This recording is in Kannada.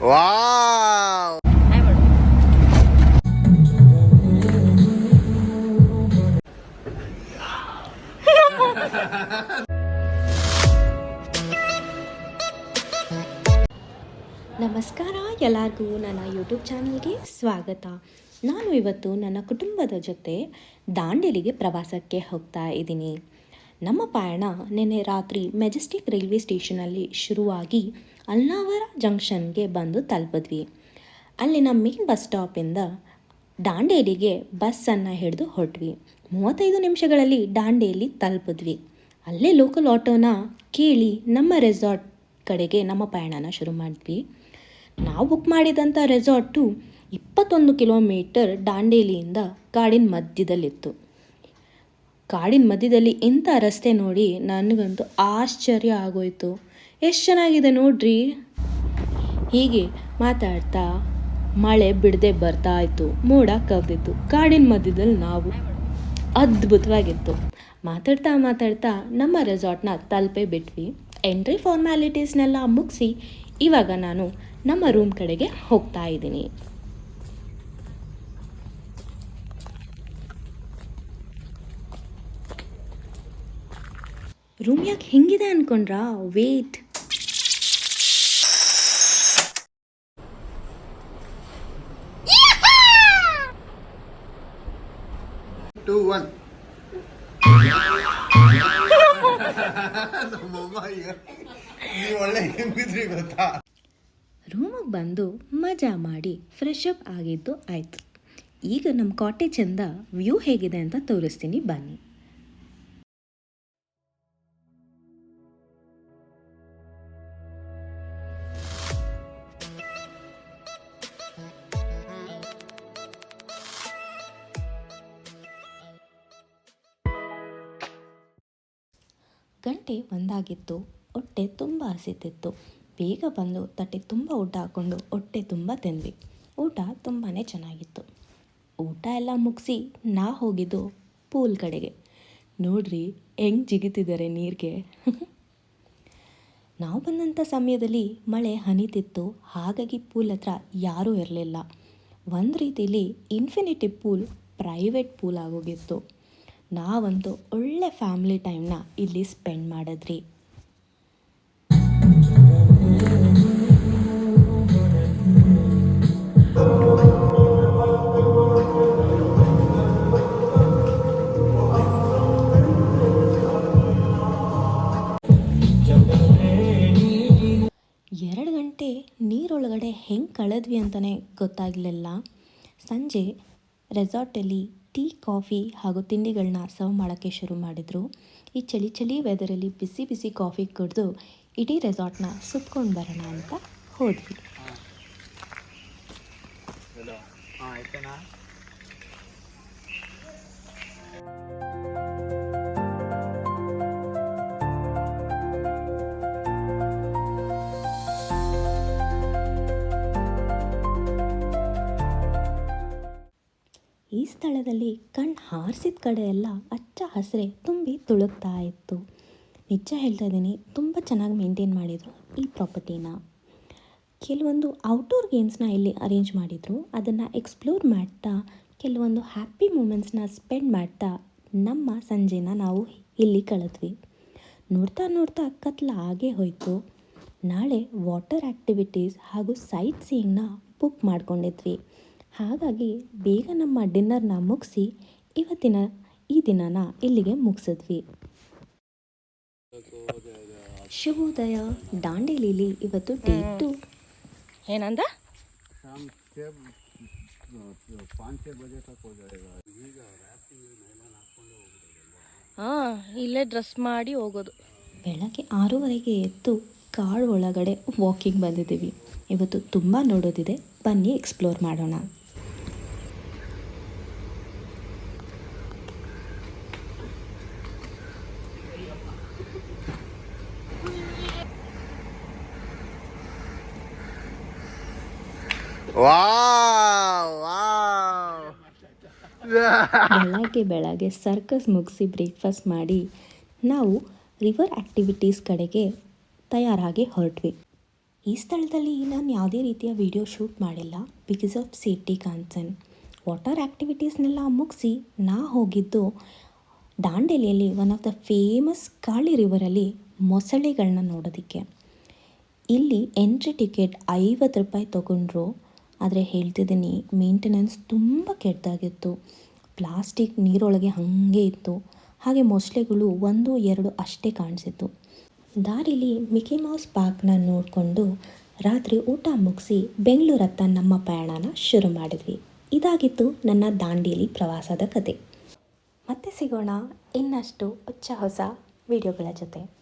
ವಾವ್. ನಮಸ್ಕಾರ, ಎಲ್ಲರಿಗೂ ನನ್ನ ಯೂಟ್ಯೂಬ್ ಚಾನಲ್ಗೆ ಸ್ವಾಗತ. ನಾನು ಇವತ್ತು ನನ್ನ ಕುಟುಂಬದ ಜೊತೆ ದಾಂಡೇಲಿಗೆ ಪ್ರವಾಸಕ್ಕೆ ಹೋಗ್ತಾ ಇದ್ದೀನಿ. ನಮ್ಮ ಪಯಣ ನಿನ್ನೆ ರಾತ್ರಿ ಮೆಜೆಸ್ಟಿಕ್ ರೈಲ್ವೆ ಸ್ಟೇಷನಲ್ಲಿ ಶುರುವಾಗಿ ಅಲ್ನಾವರ ಜಂಕ್ಷನ್ಗೆ ಬಂದು ತಲುಪಿದ್ವಿ. ಅಲ್ಲಿನ ಮೇನ್ ಬಸ್ ಸ್ಟಾಪಿಂದ ದಾಂಡೇಲಿಗೆ ಬಸ್ಸನ್ನು ಹಿಡಿದು ಹೊರಟ್ವಿ. ಮೂವತ್ತೈದು ನಿಮಿಷಗಳಲ್ಲಿ ದಾಂಡೇಲಿ ತಲುಪಿದ್ವಿ. ಅಲ್ಲೇ ಲೋಕಲ್ ಆಟೋನ ಕೇಳಿ ನಮ್ಮ ರೆಸಾರ್ಟ್ ಕಡೆಗೆ ನಮ್ಮ ಪಯಣನ ಶುರು ಮಾಡಿದ್ವಿ. ನಾವು ಬುಕ್ ಮಾಡಿದಂಥ ರೆಸಾರ್ಟು ಇಪ್ಪತ್ತೊಂದು ಕಿಲೋಮೀಟರ್ ದಾಂಡೇಲಿಯಿಂದ ಕಾಡಿನ ಮಧ್ಯದಲ್ಲಿತ್ತು. ಕಾಡಿನ ಮಧ್ಯದಲ್ಲಿ ಇಂಥ ರಸ್ತೆ ನೋಡಿ ನನಗಂತೂ ಆಶ್ಚರ್ಯ ಆಗೋಯ್ತು. ಎಷ್ಟು ಚೆನ್ನಾಗಿದೆ ನೋಡ್ರಿ? ಹೀಗೆ ಮಾತಾಡ್ತಾ ಮಳೆ ಬಿಡದೆ ಬರ್ತಾ ಇತ್ತು. ಮೋಡ ಕವಿದಿತ್ತು. ಕಾಡಿನ ಮಧ್ಯದಲ್ಲಿ ನಾವು ಅದ್ಭುತವಾಗಿತ್ತು. ಮಾತಾಡ್ತಾ ಮಾತಾಡ್ತಾ ನಮ್ಮ ರೆಸಾರ್ಟ್ನ ತಲುಪೇ ಬಿಟ್ವಿ. ಎಂಟ್ರಿ ಫಾರ್ಮ್ಯಾಲಿಟೀಸ್ನೆಲ್ಲ ಮುಗಿಸಿ ಇವಾಗ ನಾನು ನಮ್ಮ ರೂಮ್ ಕಡೆಗೆ ಹೋಗ್ತಾ ಇದ್ದೀನಿ. ರೂಮ್ ಯಾಕೆ ಹೆಂಗಿದೆ ಅನ್ಕೊಂಡ್ರಾ? ವೇಟ್ ಟೂ ಒನ್ ಗೊತ್ತಾ? ರೂಮಿಗೆ ಬಂದು ಮಜಾ ಮಾಡಿ ಫ್ರೆಶ್ ಅಪ್ ಆಗಿದ್ದು ಆಯ್ತು. ಈಗ ನಮ್ಮ ಕಾಟೇಜಿಂದ ವ್ಯೂ ಹೇಗಿದೆ ಅಂತ ತೋರಿಸ್ತೀನಿ ಬನ್ನಿ. ಗಂಟೆ ಒಂದಾಗಿತ್ತು. ಹೊಟ್ಟೆ ತುಂಬ ಹಸಿತಿತ್ತು. ಬೇಗ ಬಂದು ತಟ್ಟೆ ತುಂಬ ಊಟ ಹಾಕ್ಕೊಂಡು ಹೊಟ್ಟೆ ತುಂಬ ತಿಂದ್ವಿ. ಊಟ ತುಂಬಾ ಚೆನ್ನಾಗಿತ್ತು. ಊಟ ಎಲ್ಲ ಮುಗಿಸಿ ನಾ ಹೋಗಿದ್ದು ಪೂಲ್ ಕಡೆಗೆ. ನೋಡ್ರಿ ಹೆಂಗೆ ಜಿಗಿತಿದ್ದಾರೆ ನೀರಿಗೆ. ನಾವು ಬಂದಂಥ ಸಮಯದಲ್ಲಿ ಮಳೆ ಹನಿತಿತ್ತು. ಹಾಗಾಗಿ ಪೂಲ್ ಹತ್ರ ಯಾರೂ ಇರಲಿಲ್ಲ. ಒಂದು ರೀತಿಯಲ್ಲಿ ಇನ್ಫಿನಿಟಿ ಪೂಲ್ ಪ್ರೈವೇಟ್ ಪೂಲ್ ಆಗೋಗಿತ್ತು. ನಾವಂತೂ ಒಳ್ಳೆ ಫ್ಯಾಮಿಲಿ ಟೈಮ್ನ ಇಲ್ಲಿ ಸ್ಪೆಂಡ್ ಮಾಡಿದ್ರಿ. ಎರಡು ಗಂಟೆ ನೀರೊಳಗಡೆ ಹೆಂಗೆ ಕಳೆದ್ವಿ ಅಂತಲೇ ಗೊತ್ತಾಗಲಿಲ್ಲ. ಸಂಜೆ ರೆಸಾರ್ಟಲ್ಲಿ ಟೀ, ಕಾಫಿ ಹಾಗೂ ತಿಂಡಿಗಳನ್ನ ಸರ್ವ್ ಮಾಡೋಕ್ಕೆ ಶುರು ಮಾಡಿದರು. ಈ ಚಳಿ ಚಳಿ ವೆದರಲ್ಲಿ ಬಿಸಿ ಬಿಸಿ ಕಾಫಿ ಕುಡಿದು ಇಡೀ ರೆಸಾರ್ಟ್ನ ಸುತ್ಕೊಂಡು ಬರೋಣ ಅಂತ ಹೋದ್ವಿ. ಈ ಸ್ಥಳದಲ್ಲಿ ಕಣ್ಣು ಹಾರಿಸಿದ ಕಡೆಯೆಲ್ಲ ಹಚ್ಚ ಹಸಿರೆ ತುಂಬಿ ತುಳುಕ್ತಾ ಇತ್ತು. ನಿಜ ಹೇಳ್ತಾ ಇದ್ದೀನಿ, ತುಂಬ ಚೆನ್ನಾಗಿ ಮೇಂಟೈನ್ ಮಾಡಿದರು ಈ ಪ್ರಾಪರ್ಟಿನ ಕೆಲವೊಂದು ಔಟ್ಡೋರ್ ಗೇಮ್ಸ್ನ ಇಲ್ಲಿ ಅರೇಂಜ್ ಮಾಡಿದರು. ಅದನ್ನು ಎಕ್ಸ್ಪ್ಲೋರ್ ಮಾಡ್ತಾ, ಕೆಲವೊಂದು ಹ್ಯಾಪಿ ಮೂಮೆಂಟ್ಸ್ನ ಸ್ಪೆಂಡ್ ಮಾಡ್ತಾ ನಮ್ಮ ಸಂಜೆನ ನಾವು ಇಲ್ಲಿ ಕಳೆದ್ವಿ. ನೋಡ್ತಾ ನೋಡ್ತಾ ಕತ್ಲ ಆಗೇ ಹೋಯಿತು. ನಾಳೆ ವಾಟರ್ ಆ್ಯಕ್ಟಿವಿಟೀಸ್ ಹಾಗೂ ಸೈಟ್ ಸೀಯಿಂಗ್ನ ಬುಕ್ ಮಾಡ್ಕೊಂಡಿದ್ವಿ. ಹಾಗಾಗಿ ಬೇಗ ನಮ್ಮ ಡಿನ್ನರ್ನ ಮುಗಿಸಿ ಇವತ್ತಿನ ಈ ದಿನನ ಇಲ್ಲಿಗೆ ಮುಗಿಸಿದ್ವಿ. ಶುಭೋದಯ ದಾಂಡೇಲಿಲಿ ಇವತ್ತು ಡೇ ಟು ಏನಂದ? ಹಾಂ, ಇಲ್ಲೇ ಡ್ರೆಸ್ ಮಾಡಿ ಹೋಗೋದು. ಬೆಳಗ್ಗೆ ಆರೂವರೆಗೆ ಎದ್ದು ಕಾಡು ಒಳಗಡೆ ವಾಕಿಂಗ್ ಬಂದಿದ್ದೀವಿ. ಇವತ್ತು ತುಂಬ ನೋಡೋದಿದೆ. ಬನ್ನಿ ಎಕ್ಸ್ಪ್ಲೋರ್ ಮಾಡೋಣ. ಬೆಳಗ್ಗೆ ಬೆಳಗ್ಗೆ ಸರ್ಕಸ್ ಮುಗಿಸಿ ಬ್ರೇಕ್ಫಾಸ್ಟ್ ಮಾಡಿ ನಾವು ರಿವರ್ ಆ್ಯಕ್ಟಿವಿಟೀಸ್ ಕಡೆಗೆ ತಯಾರಾಗಿ ಹೊರಟ್ವಿ. ಈ ಸ್ಥಳದಲ್ಲಿ ನಾನು ಯಾವುದೇ ರೀತಿಯ ವಿಡಿಯೋ ಶೂಟ್ ಮಾಡಿಲ್ಲ because of safety concern water ಆ್ಯಕ್ಟಿವಿಟೀಸ್ನೆಲ್ಲ ಮುಗಿಸಿ ನಾ ಹೋಗಿದ್ದು ದಾಂಡೇಲಿಯಲ್ಲಿ one of the famous Kali ರಿವರಲ್ಲಿ ಮೊಸಳೆಗಳನ್ನ ನೋಡೋದಕ್ಕೆ. ಇಲ್ಲಿ ಎಂಟ್ರಿ ಟಿಕೆಟ್ ಐವತ್ತು ರೂಪಾಯಿ ತೊಗೊಂಡ್ರು. ಆದರೆ ಹೇಳ್ತಿದ್ದೀನಿ ಮೇಂಟೆನೆನ್ಸ್ ತುಂಬ ಕೆಟ್ಟದಾಗಿತ್ತು. ಪ್ಲಾಸ್ಟಿಕ್ ನೀರೊಳಗೆ ಹಾಗೆ ಇತ್ತು. ಹಾಗೆ ಮೊಸಳೆಗಳು ಒಂದು, ಎರಡು ಅಷ್ಟೇ ಕಾಣಿಸಿತ್ತು. ದಾರಿಲಿ ಮಿಕಿ ಮೌಸ್ ಪಾರ್ಕ್ನ ನೋಡಿಕೊಂಡು ರಾತ್ರಿ ಊಟ ಮುಗಿಸಿ ಬೆಂಗಳೂರತ್ತ ನಮ್ಮ ಪ್ರಯಾಣನ ಶುರು ಮಾಡಿದ್ವಿ. ಇದಾಗಿತ್ತು ನನ್ನ ದಾಂಡೇಲಿ ಪ್ರವಾಸದ ಕತೆ. ಮತ್ತೆ ಸಿಗೋಣ ಇನ್ನಷ್ಟು ಹೊಚ್ಚ ಹೊಸ ವಿಡಿಯೋಗಳ ಜೊತೆ.